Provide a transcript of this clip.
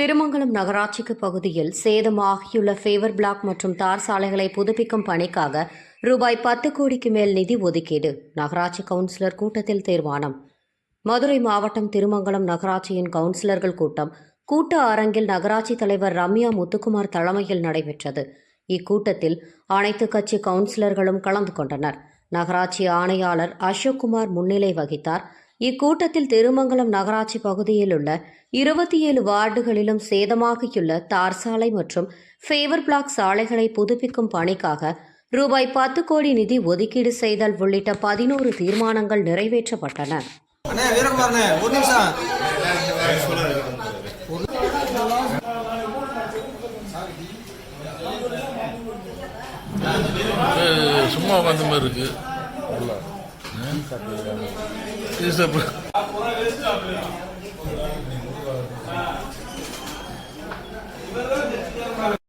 திருமங்கலம் நகராட்சிக்கு பகுதியில் சேதமாகியுள்ள favour black மற்றும் தார் சாலைகளை புதுப்பிக்கும் பணிக்காக ரூபாய் பத்து கோடிக்கு மேல் நிதி ஒதுக்கீடு. நகராட்சி கவுன்சிலர் கூட்டத்தில் தீர்மானம். மதுரை மாவட்டம் திருமங்கலம் நகராட்சியின் கவுன்சிலர்கள் கூட்டம் கூட்ட அரங்கில் நகராட்சி தலைவர் ரம்யா முத்துக்குமார் தலைமையில் நடைபெற்றது. இக்கூட்டத்தில் அனைத்து கட்சி கவுன்சிலர்களும் கலந்து கொண்டனர். நகராட்சி ஆணையாளர் அசோக்குமார் முன்னிலை வகித்தார். இக்கூட்டத்தில் திருமங்கலம் நகராட்சி பகுதியில் உள்ள இருபத்தி ஏழு வார்டுகளிலும் சேதமாகியுள்ள தார் சாலை மற்றும் ஃபேவர் பிளாக் சாலைகளை புதுப்பிக்கும் பணிக்காக ரூபாய் பத்து கோடி நிதி ஒதுக்கீடு செய்தல் உள்ளிட்ட பதினோரு தீர்மானங்கள் நிறைவேற்றப்பட்டன. சும்மா உட்காந்த மாதிரி இருக்கு. Instagram. Instagram.